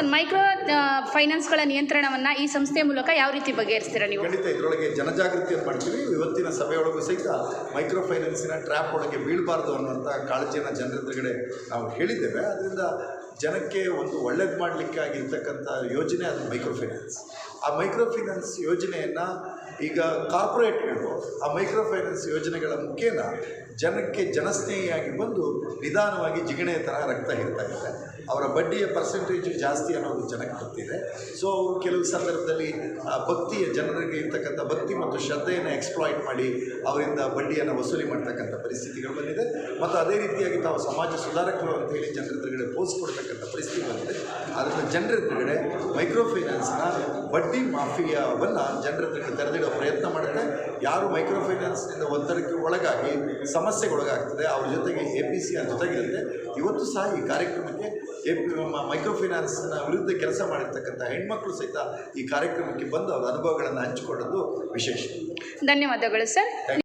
Sir, micro ಫೈನಾನ್ಸ್ಗಳ ನಿಯಂತ್ರಣವನ್ನು ಈ ಸಂಸ್ಥೆಯ ಮೂಲಕ ಯಾವ ರೀತಿ ಬಗೆಹರಿಸ್ತೀರಾ ನೀವು? ಖಂಡಿತ, ಇದರೊಳಗೆ ಜನಜಾಗೃತಿಯನ್ನು ಮಾಡ್ತೀವಿ. ಇವತ್ತಿನ ಸಭೆಯೊಳಗೂ ಸಹಿತ ಮೈಕ್ರೋ ಫೈನಾನ್ಸಿನ ಟ್ರ್ಯಾಪ್ ಒಳಗೆ ಬೀಳಬಾರ್ದು ಅನ್ನುವಂಥ ಕಾಳಜಿಯನ್ನು ಜನರೆದುರುಗಡೆ ನಾವು ಹೇಳಿದ್ದೇವೆ. ಅದರಿಂದ ಜನಕ್ಕೆ ಒಂದು ಒಳ್ಳೇದು ಮಾಡಲಿಕ್ಕಾಗಿರ್ತಕ್ಕಂಥ ಯೋಜನೆ ಅದು ಮೈಕ್ರೋ ಫೈನಾನ್ಸ್ ಆ ಮೈಕ್ರೋ ಫೈನಾನ್ಸ್ ಯೋಜನೆಯನ್ನು ಈಗ ಕಾರ್ಪೊರೇಟ್ಗಳು ಆ ಮೈಕ್ರೋ ಫೈನಾನ್ಸ್ ಯೋಜನೆಗಳ ಮುಖೇನ ಜನಕ್ಕೆ ಜನಸ್ನೇಹಿಯಾಗಿ ಬಂದು ನಿಧಾನವಾಗಿ ಜಿಗಣೆಯ ಥರ ರಕ್ತ ಹೇಳ್ತಾ ಇದೆ. ಅವರ ಬಡ್ಡಿಯ ಪರ್ಸೆಂಟೇಜು ಜಾಸ್ತಿ ಅನ್ನೋದು ಜನಕ್ಕೆ ಗೊತ್ತಿದೆ. ಸೊ ಅವರು ಕೆಲವು ಸಂದರ್ಭದಲ್ಲಿ ಭಕ್ತಿಯ ಜನರಿಗೆ ಇರ್ತಕ್ಕಂಥ ಭಕ್ತಿ ಮತ್ತು ಶ್ರದ್ಧೆಯನ್ನು ಎಕ್ಸ್ಪ್ಲಾಯ್ಟ್ ಮಾಡಿ ಅವರಿಂದ ಬಡ್ಡಿಯನ್ನು ವಸೂಲಿ ಮಾಡ್ತಕ್ಕಂಥ ಪರಿಸ್ಥಿತಿಗಳು ಬಂದಿದೆ. ಮತ್ತು ಅದೇ ರೀತಿಯಾಗಿ ತಾವು ಸಮಾಜ ಸುಧಾರಕರು ಅಂತ ಹೇಳಿ ಜನರ ಎದುರುಗಡೆ ಪೋಸ್ಟ್ ಕೊಡ್ತಕ್ಕಂಥ ಪರಿಸ್ಥಿತಿ ಬಂದಿದೆ. ಅದರಿಂದ ಜನರ ಎದುರುಗಡೆ ಮೈಕ್ರೋ ಫೈನಾನ್ಸ್ನ ಬಡ್ಡಿ ಮಾಫಿಯಾವನ್ನು ಜನರ ಎದುರುಗಡೆ ತೆರೆದಿಡೋ ಪ್ರಯತ್ನ ಮಾಡುತ್ತೆ. ಯಾರು ಮೈಕ್ರೋ ಫೈನಾನ್ಸ್ನಿಂದ ಒತ್ತಡಕ್ಕೆ ಒಳಗಾಗಿ ಸಮಸ್ಯೆಗೊಳಗಾಗ್ತದೆ, ಅವ್ರ ಜೊತೆಗೆ ಎ ಪಿ ಸಿ ಜೊತೆಗಿರುತ್ತೆ. ಇವತ್ತು ಸಹ ಈ ಕಾರ್ಯಕ್ರಮಕ್ಕೆ ಎ ಪಿ ಮೈಕ್ರೋ ಫೈನಾನ್ಸ್ನ ವಿರುದ್ಧ ಕೆಲಸ ಮಾಡಿರ್ತಕ್ಕಂಥ ಹೆಣ್ಮಕ್ಳು ಸಹಿತ ಈ ಕಾರ್ಯಕ್ರಮಕ್ಕೆ ಬಂದು ಅವರ ಅನುಭವಗಳನ್ನು ಹಂಚಿಕೊಳ್ಳೋದು ವಿಶೇಷ. ಧನ್ಯವಾದಗಳು ಸರ್.